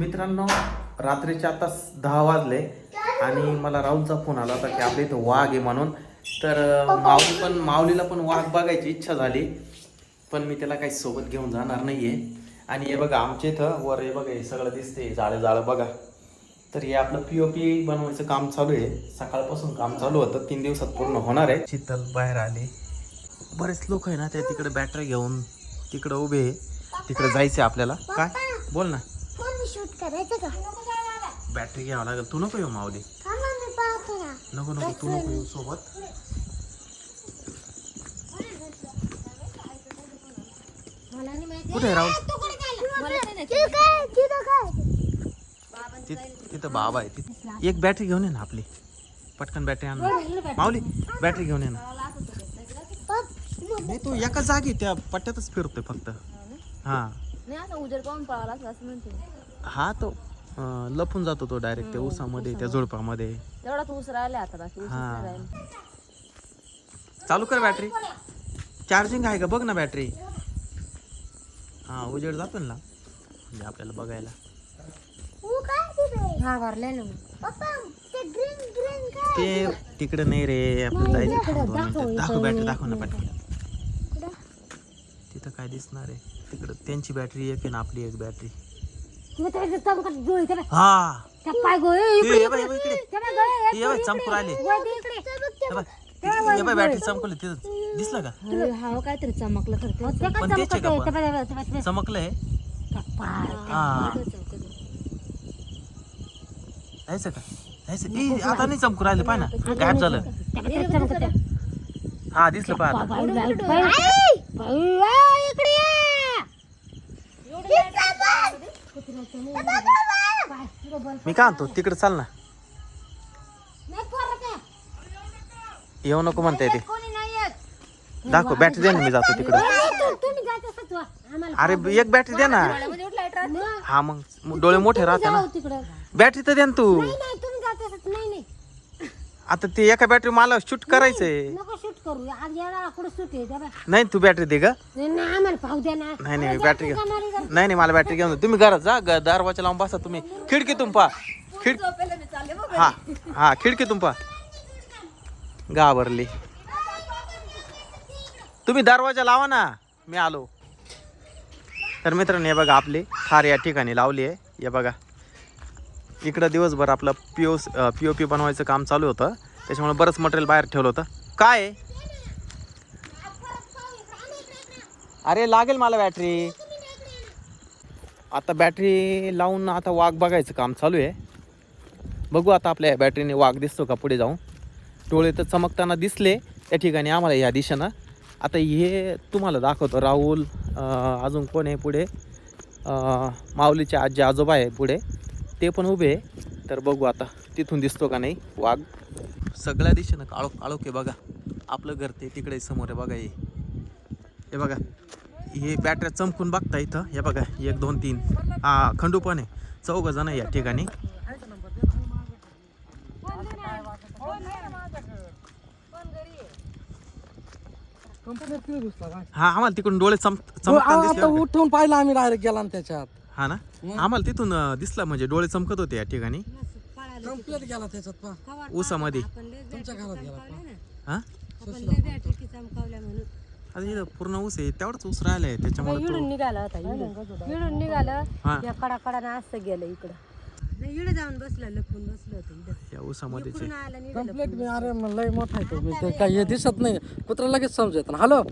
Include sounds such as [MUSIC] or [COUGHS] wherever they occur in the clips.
मित्रांनो रात्रीचे आता दहा वाजले आणि मला राहुलचा फोन आला होता की आपल्या इथं वाघ आहे म्हणून. तर माऊली पण माऊलीला पण वाघ बघायची इच्छा झाली पण मी त्याला काही सोबत घेऊन जाणार नाही आहे आणि हे बघा आमच्या इथं वर हे बघा हे सगळं दिसते जाळं जाळं बघा. तर हे आपलं पी ओ पी बनवायचं काम चालू आहे. सकाळपासून काम चालू होतं तीन दिवसात पूर्ण होणार आहे. शीतल बाहेर आले. बरेच लोक आहे ना ते तिकडे बॅटरी घेऊन तिकडे उभे आहे. तिकडे जायचं आपल्याला. काय? बोल ना. शूट करायचं का? बॅटरी घ्यावं लागेल. तू नको येऊ माऊली. नको नको तू नको येऊ सोबत. कुठे राहुल? तिथं काय? तिथं काय? ति- तिथं बाबा आहे. तिथे एक बॅटरी घेऊन ये ना आपली. पटकन बॅटरी आण. माऊली बॅटरी घेऊन ये ना. नाही तू एका जागी त्या पट्ट्यातच फिरतोय फक्त. हा. नाही असं उजेड पाहून पळाला असं म्हणते. हा तो अं, लपून जातो तो डायरेक्ट त्या उसामध्ये त्या झुडपामध्ये. तेवढा तू ऊस राहिले आता बाकी ऊस हा. नाही राहिले. चालू कर बॅटरी चार्जिंग आहे का? बघ ना बॅटरी हा उजेड जातो ना. म्हणजे आपल्याला बघायला. तू काय तिथे? हा भरले ना पप्पा ते ग्रीन ग्रीन काय? ते तिकडे नाही रे आपलं जायचं. दाखव बॅटरी दाखव ना बॅटरी तिथं काय दिसणार आहे? तिकडं त्यांची बॅटरी एक आहे ना आपली एक बॅटरी चमकत गोळी त्या हा. पाय गोळी ए, ये बाई, ये बाई इकडे. ये बाई चमकू राहिले बॅटरी चमकली तिथं. दिसलं का? हा काहीतरी चमकलं करते पण तेच आहे का पण? चमकलंय? हा. जायचं का? जायचं ए, आता नाही चमकू राहिले पाय ना. गायब झालं. हा दिसलं पाय आता. मी काय आणतो? तिकडे चाल ना. येऊ नको म्हणता येते दाखव बॅटरी दे ना मी जातो तिकडे. अरे एक बॅटरी दे ना. हा मग डोळे मोठे राहते ना. बॅटरी तर दे ना तू. आता ते एका बॅटरी मला शूट करायचंय. नको शूट करू. आज येणार कुठं शूट आहे. नाही तू बॅटरी दे ग. नाही नाही, आम्हाला पाहू द्या ना. नाही नाही बॅटरी नाही नाही मला बॅटरी घेऊन दे. तुम्ही घरात जा ग- दरवाजा लावून बसा तुम्ही. खिडकीतून पा खिड हा हा खिडकीतून पा घाबरली. तुम्ही दरवाजा लावा ना. मी आलो. तर मित्रांनो हे बघा आपली थार या ठिकाणी लावली आहे. हे बघा. इकडं दिवसभर आपलं P O P O P बनवायचं काम चालू होतं. त्याच्यामुळे बरंच मटेरियल बाहेर ठेवलं होतं. काय आहे? अरे लागेल मला बॅटरी आता बॅटरी लावून आता वाघ बघायचं काम चालू आहे. बघू आता आपल्या बॅटरीने वाघ दिसतो का पुढे जाऊन. डोळे तर चमकताना दिसले त्या ठिकाणी आम्हाला ह्या दिशेनं. आता हे तुम्हाला दाखवतो. राहुल अजून कोण आहे पुढे? माऊलीचे आजी आजोबा आहे पुढे. ते पण उभे आहे. तर बघू आता तिथून दिसतो का नाही वाघ. सगळ्या दिशेनं काळो काळोख आहे बघा. आपलं घर ते तिकडे समोर आहे बघा हे. हे बघा. हे बॅटऱ्या चमकून बघता इथं. हे बघा एक दोन तीन. हा खंडू पण आहे. चौघ जण आहे या ठिकाणी. हा आम्हाला तिकडून डोळे चम चमकताना दिसले आता बरं का? उठून पाहिलं आम्ही डायरेक्ट गेला ना त्याच्यात. हा ना? आम्हाला तिथून अं, दिसलं म्हणजे डोळे चमकत होते या ठिकाणी. कंप्लीट गेला त्याच्यात पहा. ऊसामध्ये. तुमच्या घरात गेला हा? आता इथं पूर्ण ऊस आहे तेवढाच ऊस राहिलाय त्याच्यामुळे इडून तो निघाला होता इडून. इडून निघालं हा. या कडा कडा असं गेलं इकडं. नाही इकडे जाऊन बसलं लपून बसलं होतं इकडं या. आला मी अरे मग लय मोठा आहे तो मी ते काही हे दिसत नाही. कुत्रा लगेच समजत ना हॅलो?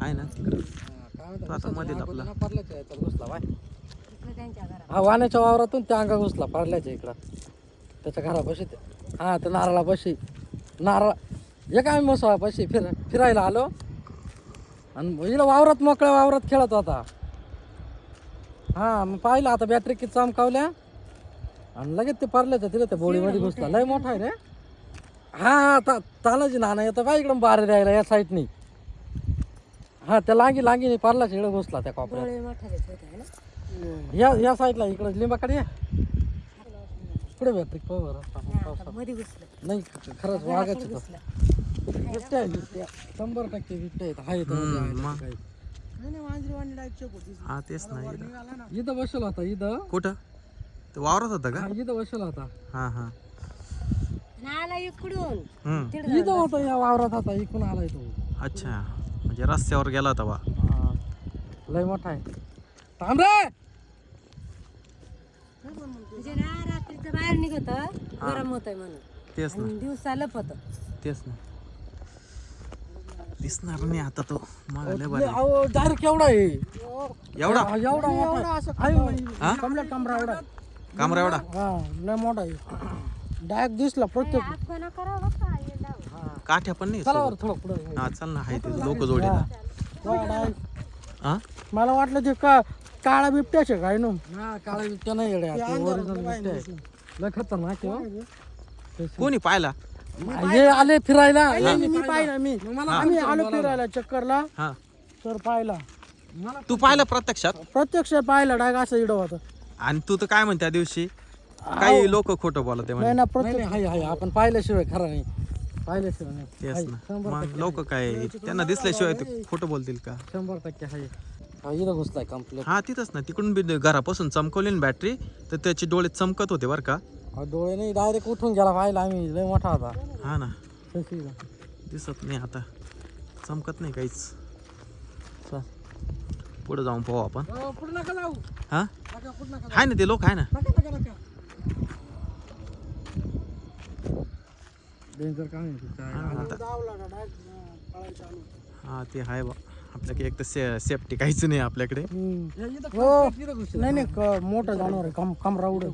आहे ना तिकडं. आता मध्ये आपला हा वाण्याच्या वावरातून त्या अंगा घुसला पाडल्याच्या इकडं. त्याच्या घरापाशी हा त्या नारळापाशी नारळ एक आम्ही मसवापाशी फिर फिरायला आलो. आणि हिला वावरात मोकळ्या वावरात खेळत होता. हा मग पाहिलं आता बॅटरी किती चमकावल्या. आणि लगेच ते पारल्याच्या तिला त्या बोळीमध्ये घुसला. लय मोठा आहे रे. हा हा ता तानाजी नाना येतं बा इकडं बारे द्यायला या साईडनी हा त्या लांगी लांगी पारल्याच्या इकडे घुसला त्या कॉपऱ्यात. या या साईडला इकडे लिंबाकडे या. पुढे बॅटरी पावर मध्ये घुसलं. नाही खरंच वागायचं तर बिबट्या आहे, बिबट्या. शंभर टक्के बिबट्या आहेत. हाय मग. हा तेच ना इथं. इथं बसलो होता इथं. कुठं? ते वावरत होतं का? हा, इथं बसलो होता हा हा. नाला इकडून. हम्म. इथं होता या वावरात होता इकडून आलाय तो अच्छा. म्हणजे रस्त्यावर गेला बा. हा. लय मोठा आहे. थांब रे! म्हणजे ना रात्रीचं बाहेर निघत गरम होतंय म्हणून. तेच ना. आणि दिवसा लपत. तेच ना. दिसणार नाही आता तो. मागं लय भारी. अहो डायरेक्ट केवढा आहे? एवढा? हा, एवढा मोठा आहे. कमला कमरा एवढा. कामरा एवढा? हा लय मोठा आहे. डायरेक्ट दिसला प्रत्येक आपण का. काठ्या पण नाही चला सोबत. बरं थोडं पुढे हा चल ना हाय ते लोक जोडीला हा? मला वाटलं ते का काळा बिबट्याचे काय नो? हा काळा बिबट्या नाही येडे ओरिजिनल बिबट्या आहे लय खतरनाक आहे हो. कोणी पाहिला? हे आले फिरायला. मी पाहिला. मी. आम्ही आलो फिरायला चक्करला. हा. तर पाहिला. तू पाहिलं प्रत्यक्षात? प्रत्यक्ष पाहिला डाग असं इडं होतं. आणि तू तर काय म्हणते त्या दिवशी? काही लोक खोटं बोलत नाही म्हणे. ना प्रत्यक्ष हाय हाय आपण पाहिल्याशिवाय खरं नाही. पाहिल्याशिवाय नाही तेच ना. मग लोक काय त्यांना दिसल्याशिवाय ते खोटं बोलतील का? शंभर टक्के हाय. हा इथं घुसलाय कंप्लीट हा तिथंच ना. तिकडून बी घरापासून चमकवली ना बॅटरी तर त्याचे डोळे चमकत होते बरं का? डोळे नाही डायरेक्ट उठून गेला पाहिला आम्ही. लय मोठा होता. हा ना. दिसत नाही आता. चमकत नाही काहीच. चल पुढे जाऊन पाहू आपण. कुठं नका जाऊ. हा? नका कुठं नका आहे ना ते लोक आहे ना. नका नका नका. डेंजर काम आहे तिथं. हा. हा. ते आहे बा. आपल्याकडे एक तर से सेफ्टी काहीच नाही आपल्याकडे. हो. नाही नाही क- मोठं जानवर आहे. कम कमरा उड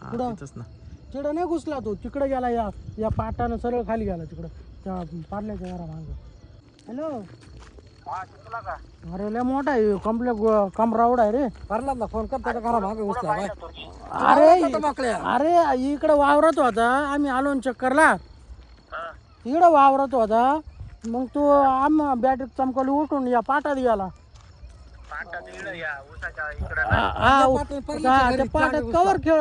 हा पुढं. तिथंच ना. तिकडं नाही घुसला तो. तिकडे गेला या या पाटानं सरळ खाली गेला तिकडं. त्या पार्ल्याच्या घरा मागं हॅलो अरे लय मोठा आहे कम्प्लेट कमरा उड आहे रे. पार्ल्याला फोन कर त्याच्या घरा मागे घुसला अरे अरे इकडं वावरत होता आम्ही आलो ना चक्करला. इकडं वावरत होता मग तो आम बॅटरी चमकवली उठून या पाटात गेला. हा, हा, पाटात कवर खेळ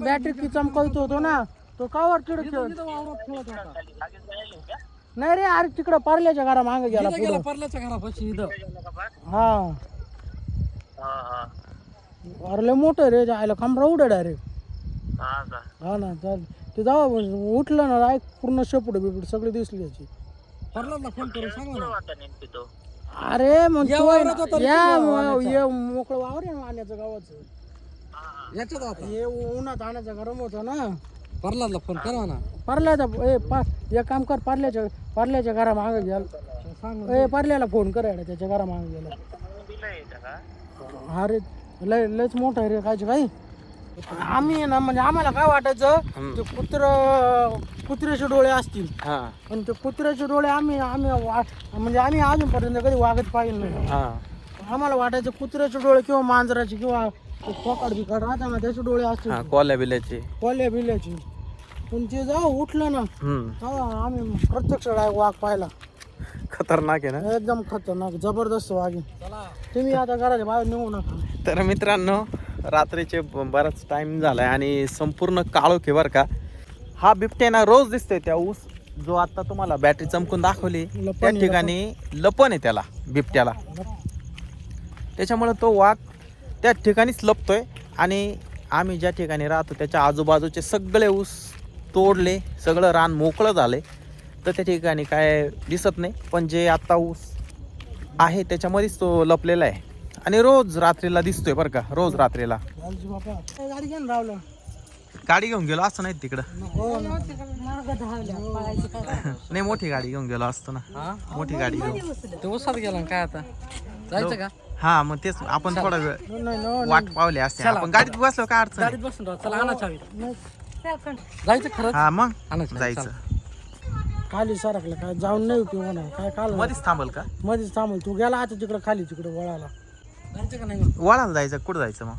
बॅटरी की चमकवत होतो ना तो कवर खेळ खेळत होता. नाही रे अरे तिकडं पार्ल्याच्या घरा मागे गेला पुढं. परल्याच्या घरापाशी इथं. हा. अरे लय मोठं रे जायला कमरा उड्या डायरेक्ट हा ना चाल. ते जाऊ उठलं ना डायरेक्ट पूर्ण शेपूट बिपूट सगळे दिसली त्याची परल्याला फोन करून सांगा ना. अरे मग तो या मग- ये मोकळं वावर आहे ना वाण्याचं गावाचं. याच्यात आता हे उन्हात आणायचं गरम होतं ना. परल्याला फोन करा ना पार्ल्याचा ए पा एक काम कर पार्ल्याच्या पार्ल्याच्या घरा मागे गेल. ए पार्ल्याला फोन कर याडा, त्याच्या घरा मागे गेला. अरे लय लयच मोठं आहे रे कायचे काही. आम्ही आहे ना म्हणजे आम्हाला काय वाटायचं ते कुत्र कुत्र्याचे डोळे असतील. हा. पण ते कुत्र्याचे डोळे आम्ही आम्ही वा- म्हणजे आम्ही अजूनपर्यंत कधी वागत पाहिलं नाही. हा. आम्हाला वाटायचं कुत्र्याचे डोळे किंवा मांजराचे किंवा ते कोकाड बिकाड ना त्याचे डोळे असतील हा कोल्या बिल्याचे कोल्या बिल्याचे पण ते जाऊ उठलं ना हम्म. तेव्हा आम्ही प्रत्यक्ष डायरेक्ट वाघ पाहिला. खतरनाक आहे ना? एकदम खतरनाक जबरदस्त वाघ आहे. तुम्ही आता घराच्या बाहेर निघू नका. तर मित्रांनो रात्रीचे ब- बराच टाइम झालाय आणि संपूर्ण काळोख आहे बरं का. हा बिबट्या ना रोज दिसतोय त्या ऊस जो आता तुम्हाला बॅटरी चमकून दाखवली. लपण त्या आहे, ठिकाणी लपण आहे त्याला बिबट्याला. त्याच्यामुळे तो वाघ त्या ठिकाणीच लपतोय आणि आम्ही ज्या ठिकाणी राहतो त्याच्या आजूबाजूचे सगळे ऊस तोडले सगळं रान मोकळं झाले. तर त्या ठिकाणी काय दिसत नाही पण जे आत्ता ऊस आहे त्याच्यामध्येच तो लपलेला आहे. आणि रोज रात्रीला दिसतोय बरं का रोज रात्रीला. गाडी घेऊन रावलं गाडी घेऊन गेलो असतो नाही तिकडं? नाही मोठी गाडी घेऊन गेलो असतो ना. मोठी गाडी घेऊन. ते उसात गेला काय आता? जायचं का? हा मग तेच आपण थोडा वेळ वाट पावली असते. आपण गाडीत बसलो काय अडचण गाडीत? बसून चला. जायचं खरंच हा मग. जायचं. खाली सरकलं काय जाऊन नाही उपयोग होणार. काय काल मध्येच थांबल का? मध्येच थांबल. तू गेला आता तिकडे खाली तिकडे वळाला. जायचं का नाही मग? वळाला जायचं कुठं जायचं मग?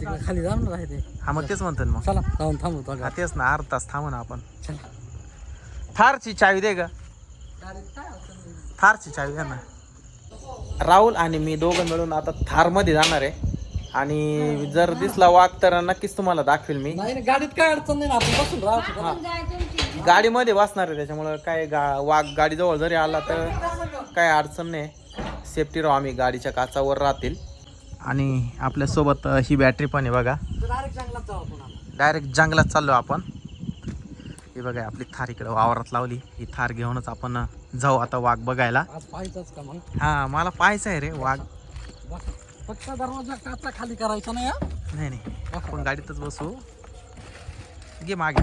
तिकडे खाली जाऊन राहते हा मग तेच म्हणतो ना मग. चला जाऊन थांबू हा तेच ना अर्धा तास थांबू ना आपण. चला. थारची चावी दे ग. थारची चावी द्या ना. राहुल आणि मी दोघं मिळून आता थारमध्ये जाणार आहे. आणि जर दिसला वाघ तर नक्कीच तुम्हाला दाखवेल मी. नाही नाही, गाडीत काय अडचण नाही ना आपण बसून राहतो गाडीमध्ये बसणार आहे त्याच्यामुळं काय गा वाघ गाडीजवळ जरी आला तर काय अडचण नाही. सेफ्टी राहू आम्ही गाडीच्या काचावर राहतील. आणि आपल्यासोबत अ, ही बॅटरी पण आहे बघा. डायरेक्ट जंगलात जाऊ आपण आता. डायरेक्ट जंगलात चाललो आपण. हे बघा आपली थार इकडे वावरात लावली. ही थार घेऊनच आपण अ, जाऊ आता वाघ बघायला. आज पाहायचंच का मग? हा मला पाहायचं आहे रे वाघ. बस. फक्त दरवाजा काचा खाली करायचा नाही हा? नाही नाही. आपण गाडीतच बसू. घे मागे.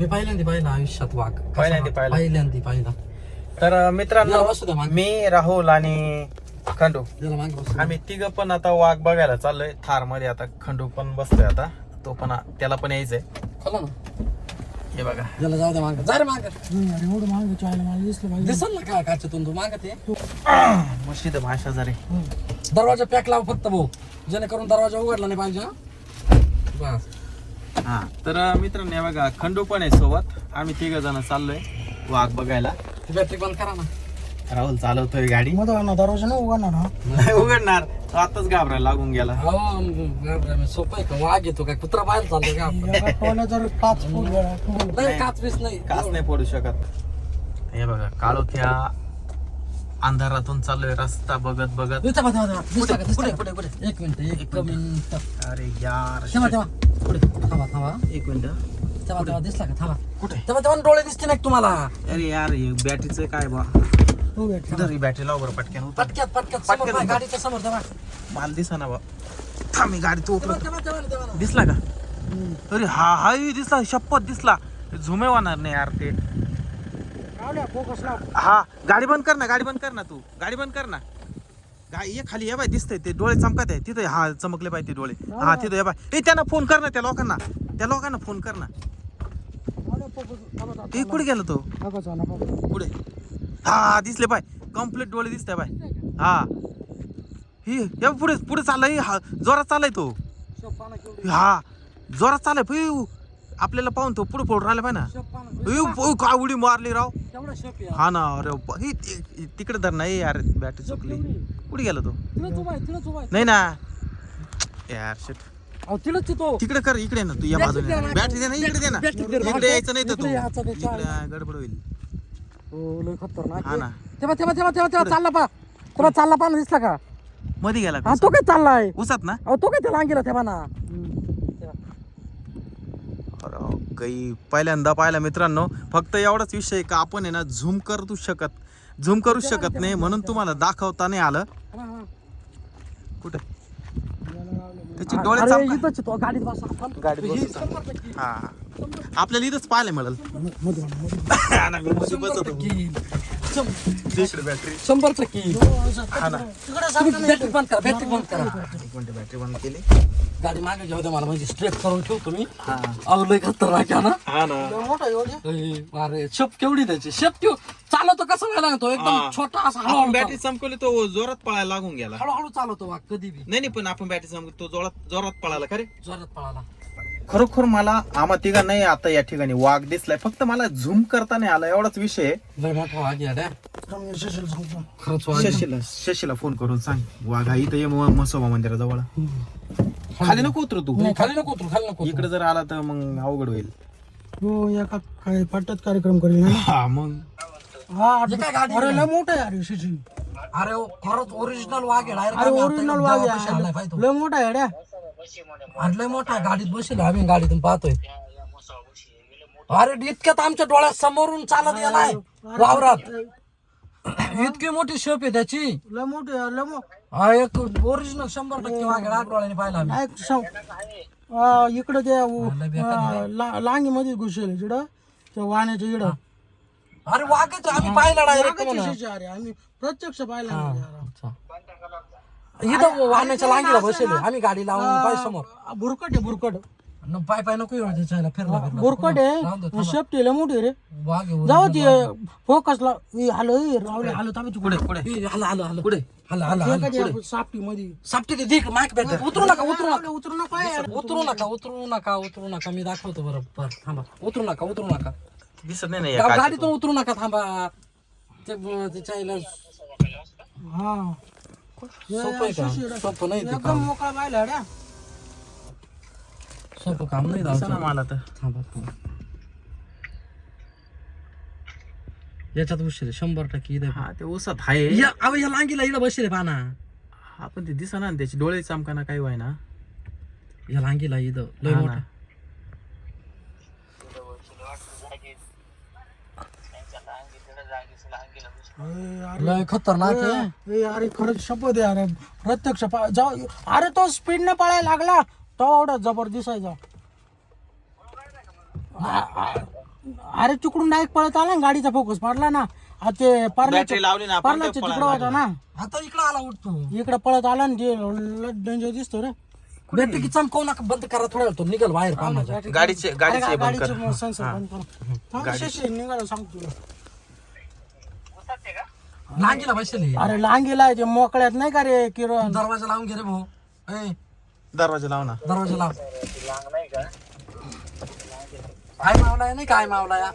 मी पहिल्यांदा पाहिला आयुष्यात वाघ. कसा पहिल्यांदा? पाहिला? पहिल्यांदा पाहिला. तर अ, मित्रांनो याला बसू द्या मागे. मी राहुल आणि खंडू. याला मागे बसू द्या. आम्ही तिघ पण आता वाघ बघायला चाललोय. थारमध्ये आता खंडू पण बसतोय आता. तो पण आ- त्याला पण यायचंय. खोला ना. हे बघा. याला जाऊ दे मागे. जा रे मागे. दिसल ना काय काच्यातून तू मागे ते. मशीद भाषा जरे. दरवाजा पॅक लाव फक्त भाऊ. जेणेकरून दरवाजा उघडला नाही पाहिजे हा? बस. हा तर मित्रांनो हे बघा खंडू पण आहे सोबत. आम्ही तिघ जण चाललोय वाघ बघायला. बॅटरी बंद करा ना. राहुल चालवतोय गाडी. दरवाजा नाही उघडणार हा. नाही उघडणार. तो आताच घाबरायला लागून गेला. हो म- सोपं आहे का? वाघ येतो काय? कुत्रा बाहेर चालतो का? जर पाच फूट नाही काच बीस नाही. काच नाही पडू शकत. हे बघा काळोख्या अंधारातून चाललोय रस्ता बघत बघत. का, का, का? एक मिनिट एक मिनिट. अरे यार तेव्हा तेव्हा पुढे. थांबा थांबा. एक मिनिट. तेव्हा तेव्हा दिसला का? थांबा. कुठे? तेव्हा तेव्हा डोळे दिसते नाही का तुम्हाला. अरे यार हे बॅटरीचं काय बा? ही बॅटरी लाव बरं पटकन उतर. पटक्यात पटक्यात. समोर पटकन पाय, उतर. गाडीच्या समोर तेव्हा मला दिसा ना बा. थांब मी गाडी तू दिसला का? अरे हा हा दिसला शपथ दिसला. झुमे होणार नाही यार ते. फोकस लाव. हा गाडी बंद कर ना गाडी बंद कर ना तू. गाडी बंद कर ना. गा ये खाली ये बाय दिसतंय ते. डोळे चमकत आहे तिथे हा चमकले पाहिजे ते डोळे. हा तिथे ये बाय ए त्यांना फोन कर ना त्या लोकांना. त्या लोकांना फोन कर ना. ए कुठे गेला तो? पुढे हा दिसले बाय कंप्लीट डोळे दिसताय बाय हा. ही हे पुढे पुढे चाललाय. हा जोरात चाललाय तो. हा जोरात चाललाय. फुई. आपल्याला पाहून तो पुढे पडून राहिला पाय ना. काय उडी मारली राव? हा ना अरे ही तिकडे धर नाही यार बॅटरी चुकली. कुठे गेला तो. नाही ना. यार तो तिकडे कर इकडे ना तू या बाजूने. ना. बॅटरी दे ना इकडे दे ना. इकडे यायचं नाही तर तू. इकडे गडबड होईल. हो लय खतरनाक हा आहे. ना. तेव्हा तेव्हा तेव्हा तेव्हा तेव्हा चालला पा. तेव्हा चालला पा ना दिसला का? मध्ये गेला हा का तो काय चाललाय? उसात ना? अहो तो काय त्याला अंगीला तेव्हा ना अरे काही पहिल्यांदा पाहिला मित्रांनो. फक्त एवढाच विषय आहे का आपण आहे ना झूम करू शकत. झूम करू शकत नाही म्हणून तुम्हाला दाखवता नाही आलं. कुठे? त्याचे डोळे अरे चमका- इथंच आहे तो गाडीत बसा. आपण. गाडीत ही बसू. शंभर टक्के. हा. आपल्याला इथंच पाहायला मिळेल. हा ना, मी मध्ये बसत होतो. शंभर- दुसरी बॅटरी. शंभर टक्के हा ना. तुम्ही बॅटरी बंद करा बॅटरी बंद करा. बॅटरी बंद केली. गाडी मागे घेऊ द्या मला म्हणजे स्ट्रेट करून ठेवतो मी. हा. अहो लय खतरनाक आहे ना. हा ना. अरे, अरे शेप केवढी त्याची? शेप केव चालवतो कसं व्हायला तो एकदम हा. छोटा असा हळूहळू बॅटरी चालवतो. संपवली तो जोरात पळायला लागून गेला. हळूहळू चालवतो वाघ कधी बी. नाही नाही पण आपण बॅटरी संपली तो जोरात जोरात पळाला खरे जोरात पळाला. खरोखर मला आम्हा तिघा नाही आता या ठिकाणी वाघ दिसलाय. फक्त मला झूम करता नाही आला एवढाच विषय आहे. लय मोठा वाघ आहे रे. खरंच वाघ आहे. शशीला शशीला फोन करून सांग. वाघ हा इथं ये म- मसोबा मंदिराजवळ. खाली नको उतरू तू. नाही, खाली नको उतरू खाली नको उतरू. इकडे जर आला तर मग अवघड होईल. हो एका काय पट्ट्यात कार्यक्रम करेल हा मग. हा हे काय गाडी अरे? लय मोठा आहे अरे शिशी. अरे ओ, खरंच ओरिजिनल वाघ आहे अरे ओरिजिनल वाघ आलाय आहे पाहिजे. लय मोठा आहे रे. आणि लय मोठा आहे, गाडीत बसेल आम्ही गाडीतून पाहतोय. अरे इतक्यात आमच्या डोळ्यात समोरून चालत गेलाय वावरात. [COUGHS] इतकी मोठी शोप आहे त्याची. लय मोठी लय मो हा एक ओरिजिनल शंभर टक्के वाघ आहे, डोळ्याने पाहिला आम्ही. नाही, सम- आ, इकडे ते लय बेकार लांगी मध्ये घुसेल इकडं. त्या वाण्याच्या इकडं. अरे वाघच आम्ही पाहिला डायरेक्ट वाघाची शिशी अरे आम्ही प्रत्यक्ष पाहिला नाही यार. इथं वाहनाच्या लांगीला बसेल आम्ही गाडी लावून पाय समोर. आ, बुरकट आहे बुरकट. न पाय पाय नको येऊ त्याच्याला फिरला फिरला. बुरकट राहून दे, आहे थांबा. शेपटी लय मोठी रे. वाघ जाऊ ते फोकसला हॅलो रावले हॅलो थांबा पुढे पुढे. वाघ. ए, हला हला हला. पुढे. हला हला हला. सापटी मध्ये सापटी ते दिख माईक भेट. उतरू नका उतरू नका. उतरू नको यार. उतरू नका उतरू नका उतरू नका मी दाखवतो बरोबर थांबा. उतरू नका उतरू नका. दिसत नाही ना या गा- काचेतून. गाडीतून उतरू नका थांबा. ते ब- आईला हा. सोपं आहे का? सोपं नाही ते एकदम काम. मोकळा पाहिला रे. सोपं काम नाही दिसत ना. मला तर. थांबा थांबा. याच्यात उशीर शंभर टक्के इथं हा ते ऊसात आहे. या अहो या लांगीला इथं बसले पाना. हा पण ते दिसा ना त्याची डोळे चमकाना काही व्हाय ना या लांगीला इथं. लय हा मोठा. लय खतरनाक आहे. ए, अरे खरंच शपथ आहे अरे. प्रत्यक्ष पा- जाऊ अरे तो स्पीडने पळायला लागला. तो एवढा जबर दिसायचा आ- आ- अरे तिकडून डायरेक्ट पळत आला ना गाडीचा फोकस पडला ना. आ ते बॅटरी लावली ना आपण पार्लाच्या तिकडं होता ना. आता इकडं आला उठतो इकडे पळत आला ना ते डेंजर दिसतो रे. की चमकवू नका बंद करा थोडा वेळ तो निघल बाहेर पाण्याच्या गाडीचे गाडीचे बंद कर. गाडीचे सेन्सर बंद कर. थांब, शेषे, निघाला सांगतो तुला. लांगीला बसले अरे लांगीला आहे ते मोकळ्यात नाही का रे किरण? दरवाजा लावून घे रे भाऊ. ए दरवाजा लाव ना. दरवाजा लाव. आई मावला नाही काय मावला या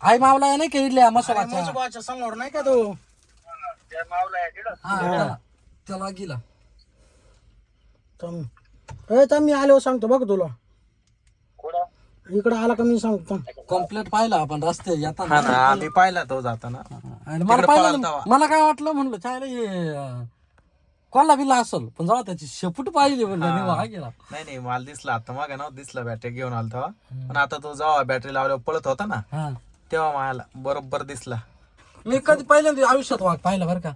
आई मावला नाही का इडल्या मसाल्याच्या मसोबाच्या समोर नाही का तो? हा त्याला- त्याला गेला. थांब. ए थांब मी आलो सांगतो बघ तुला. इकडे आला का मी सांगतो. कम्प्लेट पाहिला आपण रस्ते हा आम्ही पाहिला तो जाताना. आणि मला पाहिलं मला काय वाटलं म्हणलं चायला हे कोणला बिल्ला असल. पण जेव्हा त्याची शेपूट पाहिली म्हणलं हा. गेला. नाही नाही मला दिसला आता मग ना दिसला बॅटरी घेऊन आला तेव्हा पण आता तो जेव्हा बॅटरी लावल्यावर पळत होता ना हा. तेव्हा मला बरोबर दिसला. मी कधी पहिल्यांदा आयुष्यात वाघ पाहिला बरं का.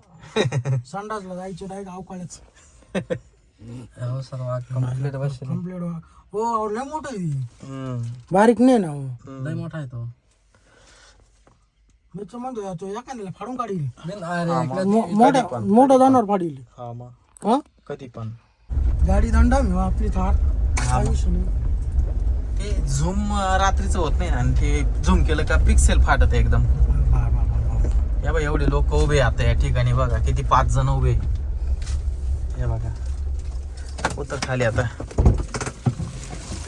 संडासला जायचे डायरेक्ट अवकाळच. [LAUGHS] हो सर वाघ कम्प्लेट बसले कंप्लीट हो लय मोठं आहे ती. हम्म. बारीक नाही ना हो. लय मोठा आहे तो. मी तर म्हणतो तो एखाद्याला फाडून काढील. बिन- अरे इकडे मो- मोठं मोठं जाणार फाडील. हा मग. हा? कधी पण. गाडी दंडा मी आपली थार. नाही. ते झूम रात्रीचं होत नाही ना आणि ते झूम केलं का पिक्सेल फाटत एकदम. बा, बा, बा, बा. या बघा एवढे लोक उभे आहे आता या ठिकाणी बघा किती पाच जण उभे. हे बघा. उतर खाली आता.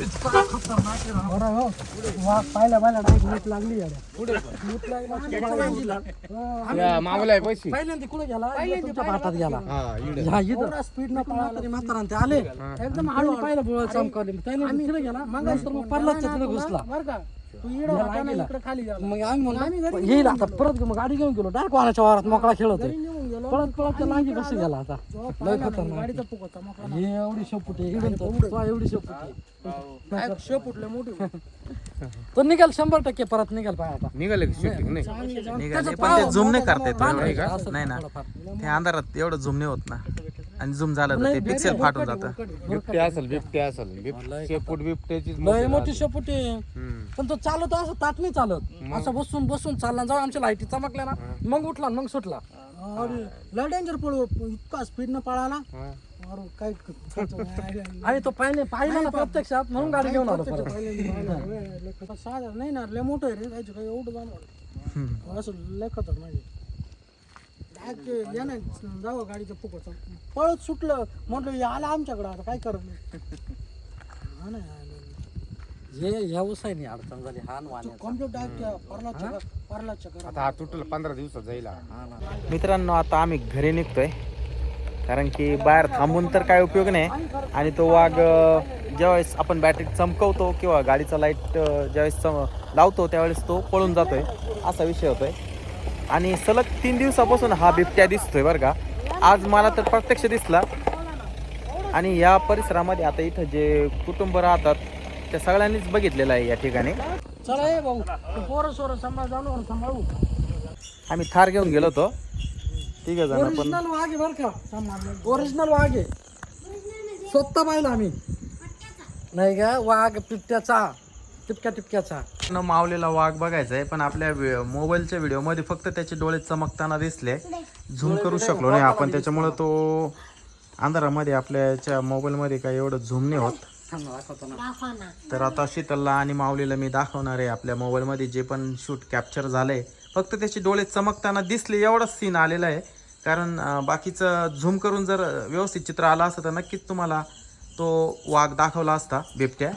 हो पहिल्यांदा कुठे गेला? तुमच्या गेला. हा इथं. स्पीड न पळाला म्हातारा ते आले एकदम हळू पाहिलं बुवा चमकावले त्याने तिकडे गेला. मग नंतर मग पडलाच तिकडे घुसला. बरं का? तू इकडं होता ना इकडे खाली गेला. मग आम्ही म्हणलो येईल आता परत मग गाडी घेऊन गेलो. डायरेक्ट वाहनाच्या वावरात मोकळा खेळतोय पळत पळत त्या लांगी कसं गेला आता. लय खतरनाक गाडीचा हे एवढी शेपुटी इकडून तर. तो एवढी शेपुटी [LAUGHS] शेपुटले मोठी [LAUGHS] तो निघाल शंभर टक्के परत निघाल पाय आता. निघाले निघाले. पण ते झूम नाही करता येत एवढं. नाही ना. ते अंधारात एवढं झूम नाही होत ना. आणि झूम झालं तर ते पिक्सेल फाटून जातं. बिबटे असेल बिबटे असेल. बिबटे शेपूट बिबट्याची लय मोठी शेपुटी पण तो चालत असं तात नाही चालत. असं बसून बसून चालला जाऊ आमच्या लाईटी चमकल्या ना. मग उठला मग सुटला. अरे लय डेंजर पळू इतका स्पीड न पळाला. अरे काय आणि तो पाहिजे पाहिलं ना प्रत्यक्षात म्हणून गाडी घेऊन आलो परत. साधा नाही ना लय मोठं आहे रे जायचं काय एवढं जाणार असं लय डायरेक्ट या ना जावं गाडीचं फुकट पळत सुटलं म्हटलं हे आलं आमच्याकडं आता काय करत हा ना हे ह्या उसायनी अडचण झाली हा वाण्याचा. कंप्लीट डायरेक्ट परलाच्या परलाच्या घरात. आता हा तुटल पंधरा दिवसात जाईल हा. मित्रांनो आता आम्ही घरी निघतोय. कारण की बाहेर थांबून तर काय उपयोग नाही. आणि तो वाघ अं, ज्यावेळेस आपण बॅटरी चमकवतो किंवा गाडीचा लाइट ज्यावेळेस चम लावतो त्यावेळेस तो पळून जातोय. असा विषय होतोय. आणि सलग तीन दिवसापासून हा बिबट्या दिसतोय बरं का. आज मला तर प्रत्यक्ष दिसला. आणि या परिसरामध्ये आता इथं जे कुटुंब राहतात त्या सगळ्यांनीच बघितलेलं आहे या ठिकाणी. चला भाऊ पोरं सोरं सांभाळ जाणू सांभाळू. आम्ही थार घेऊन गेलो होतो. ठीक आहे जण पण. ओरिजिनल वाघ आहे बरं का? ओरिजिनल वाघ आहे. स्वतः पाहिलं आम्ही. नाही का? वाघ पिपट्याचा. टिपक्या टिपक्याचा न मावलेला वाघ बघायचा आहे पण आपल्या व्हि- मोबाईलच्या व्हिडिओमध्ये फक्त त्याचे डोळे चमकताना दिसले. झूम करू शकलो नाही आपण त्याच्यामुळे तो अंधारामध्ये आपल्या याच्या मोबाईलमध्ये काही एवढं झूम नाही होत. तर आता शीतलला आणि माऊलीला मी दाखवणार आहे आपल्या मोबाईलमध्ये जे पण शूट कॅप्चर झालंय. फक्त त्याचे डोळे चमकताना दिसले एवढंच सीन आलेला आहे. कारण बाकीचं झूम करून जर व्यवस्थित चित्र आलं असतं तर नक्कीच तुम्हाला तो वाघ दाखवला असता बिबट्या.